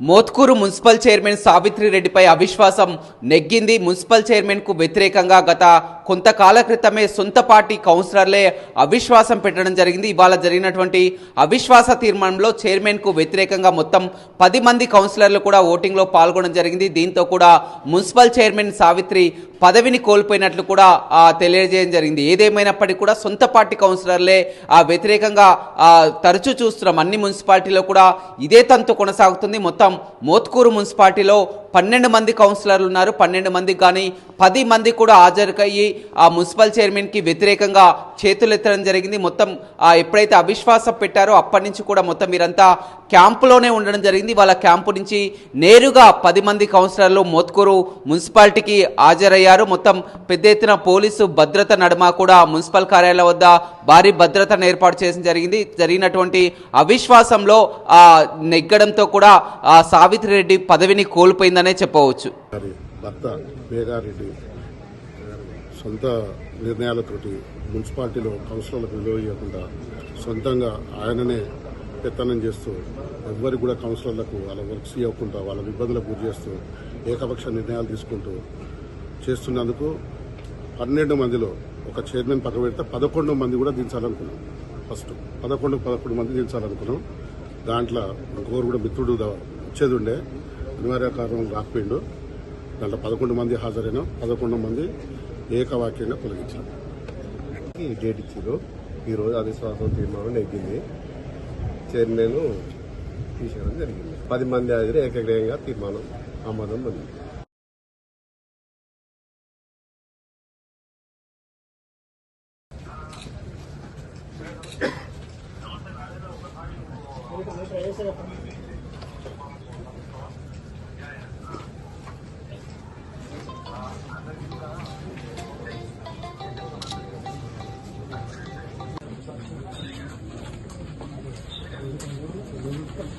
Mothkur municipal chairman Savitri రెడ్డిపై అవిశ్వాసం నెగ్గింది. మున్సిపల్ చైర్మన్కు వ్యతిరేకంగా గత కొంతకాల క్రితమే సొంత పార్టీ కౌన్సిలర్లే అవిశ్వాసం పెట్టడం జరిగింది. ఇవాళ జరిగినటువంటి అవిశ్వాస తీర్మానంలో చైర్మన్కు వ్యతిరేకంగా మొత్తం పది మంది కౌన్సిలర్లు కూడా ఓటింగ్లో పాల్గొనడం జరిగింది. దీంతో కూడా మున్సిపల్ చైర్మన్ సావిత్రి పదవిని కోల్పోయినట్లు కూడా తెలియజేయడం జరిగింది. ఏదేమైనప్పటికీ కూడా సొంత పార్టీ కౌన్సిలర్లే ఆ వ్యతిరేకంగా తరచూ చూస్తున్నాం. అన్ని మున్సిపాలిటీలో కూడా ఇదే తంతు కొనసాగుతుంది. మొత్తం మొత్తం మోత్కూరు మున్సిపాలిటీలో పన్నెండు మంది కౌన్సిలర్లు ఉన్నారు. పన్నెండు మందికి కానీ పది మంది కూడా హాజరుకయ్యి ఆ మున్సిపల్ చైర్మన్కి వ్యతిరేకంగా చేతులు ఎత్తడం జరిగింది. మొత్తం ఎప్పుడైతే అవిశ్వాసం పెట్టారో అప్పటి నుంచి కూడా మొత్తం మీరంతా క్యాంపులోనే ఉండడం జరిగింది. వాళ్ళ క్యాంపు నుంచి నేరుగా పది మంది కౌన్సిలర్లు మోత్కూరు మున్సిపాలిటీకి హాజరయ్యారు. మొత్తం పెద్ద ఎత్తున పోలీసు భద్రత నడుమ కూడా మున్సిపల్ కార్యాలయం వద్ద భారీ భద్రతను ఏర్పాటు చేయడం జరిగింది. జరిగినటువంటి అవిశ్వాసంలో నెగ్గడంతో కూడా ఆ సావిత్రి రెడ్డి పదవిని కోల్పోయిందనే చెప్పవచ్చు. భర్త వేగారెడ్డి సొంత నిర్ణయాలతోటి మున్సిపాలిటీలో కౌన్సిలర్లకు విలువ ఇవ్వకుండా సొంతంగా ఆయననే పెత్తనం చేస్తూ ఎవ్వరికి కూడా కౌన్సిలర్లకు వాళ్ళ వర్క్స్ ఇవ్వకుండా వాళ్ళ ఇబ్బందులకు గురి చేస్తూ ఏకపక్ష నిర్ణయాలు తీసుకుంటూ చేస్తున్నందుకు పన్నెండు మందిలో ఒక చైర్మన్ పక్క పెడితే పదకొండు మంది కూడా దించాలనుకున్నాం. ఫస్ట్ పదకొండు పదకొండు మంది దించాలనుకున్నాం. దాంట్లో ఇంకొకరు కూడా మిత్రుడు వచ్చేది ఉండే అనివార్య కారణం రాకపోయిండు. దాంట్లో పదకొండు మంది హాజరైన. పదకొండు మంది ఏకవాక్యంగా తొలగించాం డేట్ ఇచ్చారు ఈరోజు అవిశ్వాసం తీర్మానం నెగ్గింది. చైర్మన్ తీసేయడం జరిగింది. పది మంది హాజరు ఏకగ్రహంగా తీర్మానం ఆమోదం ఉంది